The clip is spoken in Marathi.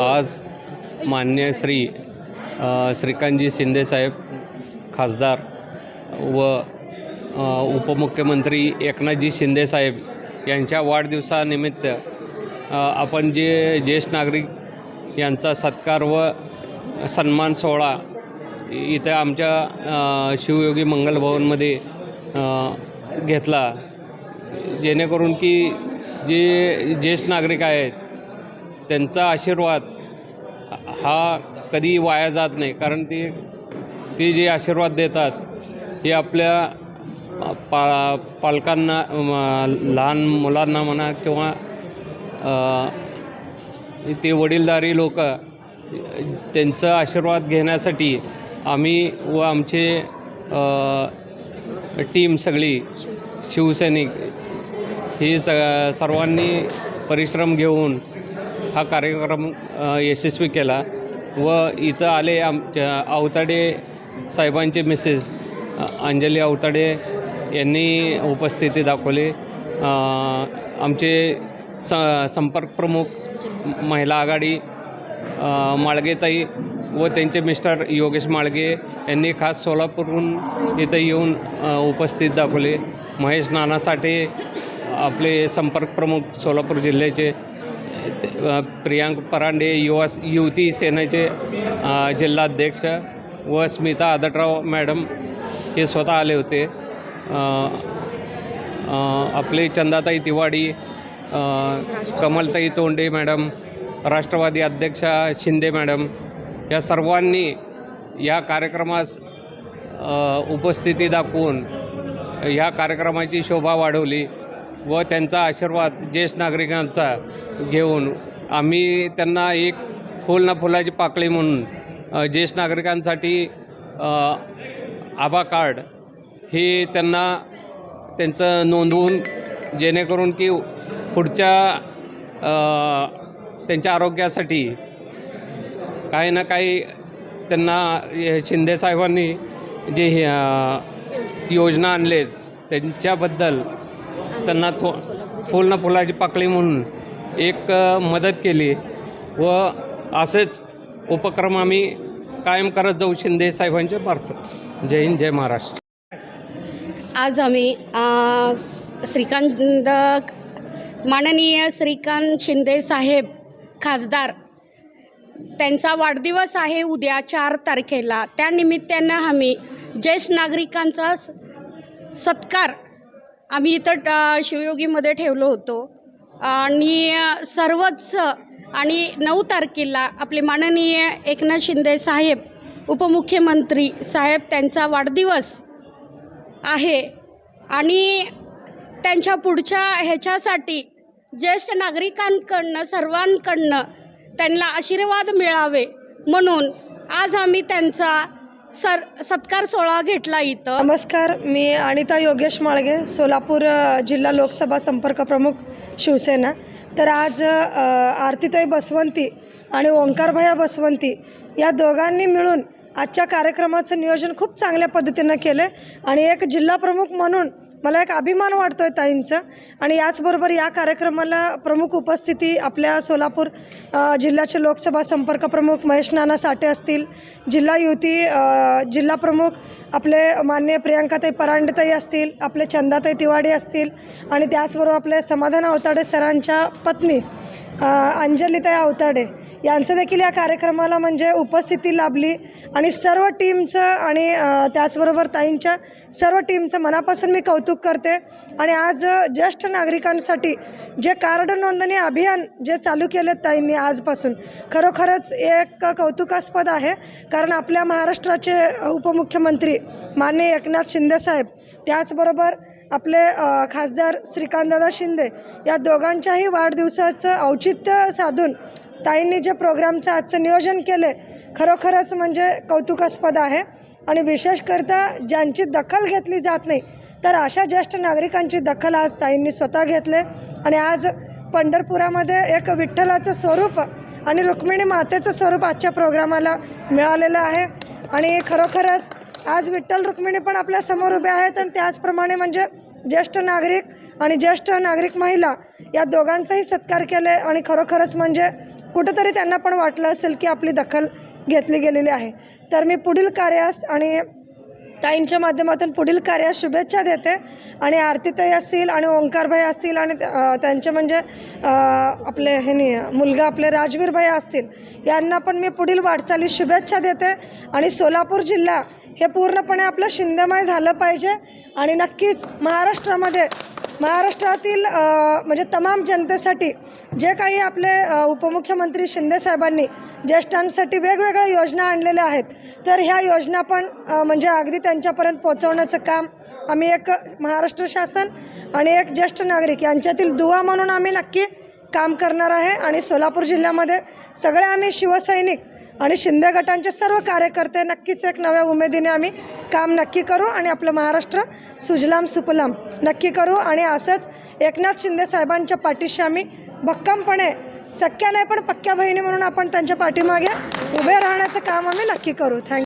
आज मान्य श्री श्रीकांतजी शिंदेसाहेब खासदार व उपमुख्यमंत्री एकनाथजी शिंदेसाहेब यांच्या वाढदिवसानिमित्त आपण जे ज्येष्ठ नागरिक यांचा सत्कार व सन्मान सोहळा इथं आमच्या शिवयोगी मंगल भवनमध्ये घेतला. जेणेकरून की जे ज्येष्ठ नागरिक आहेत त्यांचा आशीर्वाद हा कधी वाया जात नाही. कारण ते ते जे आशीर्वाद देतात हे आपल्या पा पालकांना लहान मुलांना म्हणा किंवा ते वडीलधारी लोक त्यांचा आशीर्वाद घेण्यासाठी आम्ही व आमचे टीम सगळी शिवसैनिक ही स सर्वांनी परिश्रम घेऊन हा कार्यक्रम यशस्वी केला व इथं आले आमच्या अवताडे साहेबांचे मिसेस अंजली अवताडे यांनी उपस्थिती दाखवली. आमचे स संपर्क प्रमुख महिला आघाडी माळगेताई व त्यांचे मिस्टर योगेश माळगे यांनी खास सोलापूरहून इथं येऊन उपस्थित दाखवले. महेश नाना साठे आपले संपर्क प्रमुख सोलापूर जिल्ह्याचे प्रियांक परांडे युवा युवती सेनेचे जिल्हाध्यक्ष व स्मिता आदटराव मॅडम हे स्वतः आले होते. आपले चंदाताई तिवाडी कमलताई तोंडे मॅडम राष्ट्रवादी अध्यक्षा शिंदे मॅडम या सर्वांनी या कार्यक्रमास उपस्थिती दाखवून ह्या कार्यक्रमाची शोभा वाढवली व त्यांचा आशीर्वाद ज्येष्ठ नागरिकांचा घेऊन आम्ही त्यांना एक फुल ना फुलाची पाकळी म्हणून ज्येष्ठ नागरिकांसाठी आभा कार्ड हे त्यांना त्यांचं नोंदवून जेणेकरून की पुढच्या त्यांच्या आरोग्यासाठी काही ना काही त्यांना शिंदेसाहेबांनी जे हे, योजना आणले त्यांच्याबद्दल त्यांना थो फुल ना फुलाची पाकळी म्हणून एक मदत केली व असेच उपक्रम आम्ही कायम करत जाऊ शिंदे साहेबांच्या मार्फत. जय हिंद जय महाराष्ट्र. आज आम्ही श्रीकांत माननीय श्रीकांत शिंदे साहेब खासदार त्यांचा वाढदिवस आहे उद्या चार तारखेला. त्यानिमित्तानं आम्ही ज्येष्ठ नागरिकांचा स- सत्कार आम्ही इथं शिवयोगीमध्ये ठेवलो होतो. आणि सर्वच आणि नऊ तारखेला आपले माननीय एकनाथ शिंदे साहेब उपमुख्यमंत्री साहेब त्यांचा वाढदिवस आहे. आणि त्यांच्या पुढच्या ह्याच्यासाठी ज्येष्ठ नागरिकांकडनं सर्वांकडनं त्यांना आशीर्वाद मिळावे म्हणून आज आम्ही त्यांचा सर सत्कार सोहळा घेतला इथं. नमस्कार मी अनिता योगेश माळगे सोलापूर अ, जिल्हा लोकसभा संपर्क प्रमुख शिवसेना. तर आज अ, आरतीताई बसवंती आणि ओंकारभया बसवंती या दोघांनी मिळून आजच्या कार्यक्रमाचं नियोजन खूप चांगल्या पद्धतीनं केलं आणि एक जिल्हाप्रमुख म्हणून मला एक अभिमान वाटतो आहे ताईंचं. आणि याचबरोबर या कार्यक्रमाला प्रमुख उपस्थिती आपल्या सोलापूर जिल्ह्याचे लोकसभा संपर्क प्रमुख महेश नाना साठे असतील. जिल्हा युती जिल्हा प्रमुख आपले मान्य प्रियांकाताई परांडेताई असतील आपले चंदाताई तिवाडी असतील आणि त्याचबरोबर आपले समाधान अवताडे सरांच्या पत्नी अंजलिताई अवताडे. यांचं देखील या कार्यक्रमाला म्हणजे उपस्थिती लाभली आणि सर्व टीमचं आणि त्याचबरोबर ताईंच्या सर्व टीमचं मनापासून मी कौतुक करते. आणि आज ज्येष्ठ नागरिकांसाठी जे कार्ड नोंदणी अभियान जे चालू केले ताईंनी आजपासून खरोखरच एक कौतुकास्पद आहे. कारण आपल्या महाराष्ट्राचे उपमुख्यमंत्री माननीय एकनाथ शिंदेसाहेब त्याचबरोबर आपले खासदार श्रीकांतदादा शिंदे या दोघांच्याही वाढदिवसाचं औचित्य साधून ताईंनी जे प्रोग्रामचं आजचं नियोजन केले खरोखरच म्हणजे कौतुकास्पद आहे. आणि विशेषकरता ज्यांची दखल घेतली जात नाही तर अशा ज्येष्ठ नागरिकांची दखल आज ताईंनी स्वतः घेतले आणि आज पंढरपुरामध्ये एक विठ्ठलाचं स्वरूप आणि रुक्मिणी मातेचं स्वरूप आजच्या प्रोग्रामाला मिळालेलं आहे. आणि खरोखरच आज विठ्ठल रुक्मिणी पण आपल्यासमोर उभे आहेत आणि त्याचप्रमाणे म्हणजे ज्येष्ठ नागरिक आणि ज्येष्ठ नागरिक महिला या दोघांचाही सत्कार केले आणि खरोखरच म्हणजे कुठंतरी त्यांना पण वाटलं असेल की आपली दखल घेतली गेलेली आहे. तर मी पुढील कार्यास आणि ताईंच्या माध्यमातून पुढील कार्यास शुभेच्छा देते आणि आरतीताई असतील आणि ओंकारभाई असतील आणि त्यांचे म्हणजे आपले हे नाही मुलगा आपले राजवीर भाई असतील यांना पण मी पुढील वाटचाली शुभेच्छा देते आणि सोलापूर जिल्हा हे पूर्णपणे आपलं शिंदेमय झालं पाहिजे आणि नक्कीच महाराष्ट्रामध्ये महाराष्ट्रातील म्हणजे तमाम जनतेसाठी जे काही आपले उपमुख्यमंत्री शिंदेसाहेबांनी ज्येष्ठांसाठी वेगवेगळ्या योजना आणलेल्या आहेत तर ह्या योजना पण म्हणजे अगदी त्यांच्यापर्यंत पोहोचवण्याचं काम आम्ही एक महाराष्ट्र शासन आणि एक ज्येष्ठ नागरिक यांच्यातील दुवा म्हणून आम्ही नक्की काम करणार आहे आणि सोलापूर जिल्ह्यामध्ये सगळे आम्ही शिवसैनिक आणि शिंदे गटांचे सर्व कार्यकर्ते नक्कीच एक नव्या उमेदीने आम्ही काम नक्की करू आणि आपलं महाराष्ट्र सुजलाम सुपलाम नक्की करू. आणि असंच एकनाथ शिंदे साहेबांच्या पाठीशी आम्ही भक्कमपणे सख्या नाही पण पक्क्या बहिणी म्हणून आपण त्यांच्या पाठीमागे उभे राहण्याचं काम आम्ही नक्की करू. थँक्यू